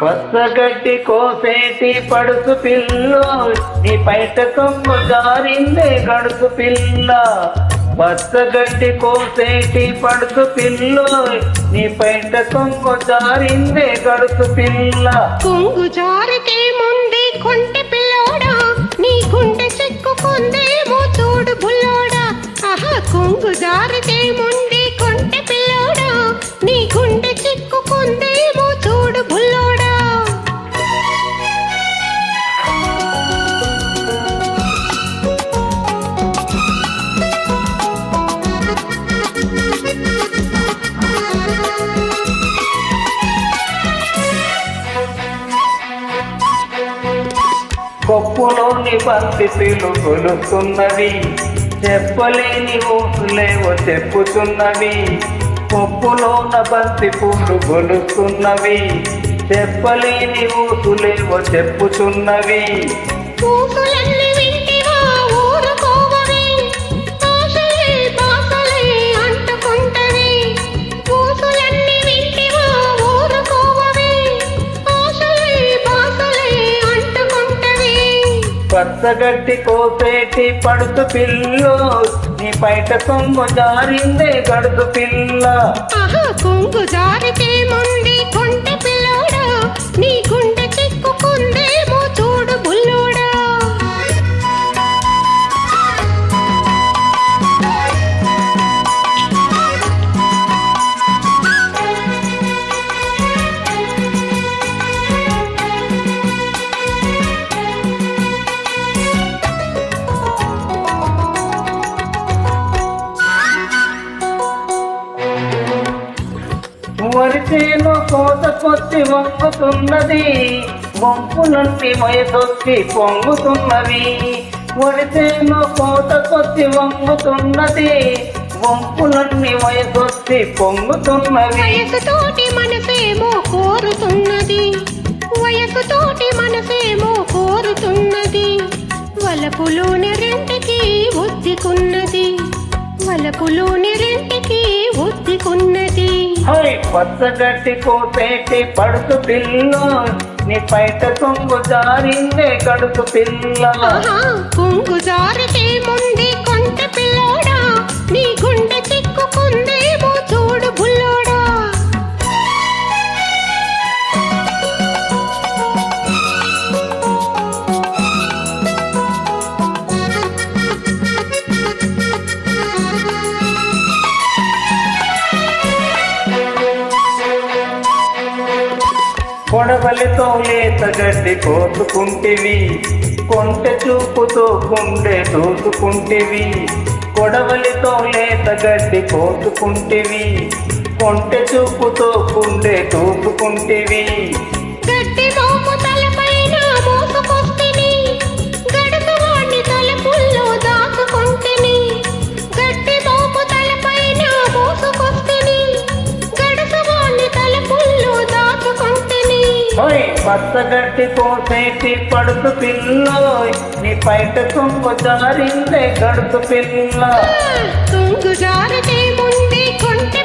పచ్చగడ్డి కోసేటి పడుసు పిల్ల నీ పైట కొమ్ము జారిందే గడుసు పిల్ల. పచ్చగడ్డి కోసేటి పడుసు పిల్ల నీ పైట కొంగు జారిందే గడుసు పిల్ల. కొంగు జారితే ముందే కొంటె పిల్లోడా నీ గుండె చెక్కుకుందేమో చూడు బుల్లోడా. ఆహా కొంగు జారితే కొప్పులోని బంతి పిలుగులుతున్నవి చెప్పలేని ఊసులేవో చెప్పుతున్నవి. కొప్పులోన బంతి పూలు గొలుస్తున్నవి. చెప్పలేని ఊసులేవో చెప్పుతున్నవి. పచ్చగడ్డి కోసేటి పడుతు పిల్లు నీ బయట కొంగు జారిందే గడుతు పిల్ల. కొంగు జారితే ముందే కొంటె పిల్లడు నీ గుండె చిక్కుకుందేమో వరిచేను కోత వంపుతున్నది. వంపు నుండి వయసొచ్చి పొంగుతున్నవి. వరిచేను కోత వంపుతున్నది వంగుతున్నది. వంపులన్నీ వయసొచ్చి పొంగుతున్నవి. వయసుతోటి మనసేమో కోరుతున్నది. వయసుతోటి మనసేమో కోరుతున్నది. వలపులోని రెంటికి ఒద్దికున్నది వలపులోని రెంటికి ఒద్దికున్నది హై పచ్చగడ్డి కోసేటి పడుతు పిల్ల. నీ పైట కొంగు జారిందే కడుతు పిల్ల. కొంగు జారితే ముందే కొడవలితో లేత గడ్డి కోసుకుంటేవి కొంట చూపుతో గుండె దోసుకుంటేవి కొడవలితో లేత గడ్డి కోసుకుంటేవి కొంట చూపుతో గుండె దోసుకుంటేవి. ఓయ్ పచ్చగడ్డి పోసేటి పడుతు పిల్లోయ్. నీ పైట తుంగు జారిందే గడుపు పిల్ల. తుంగు జారితే ముందే కొంటె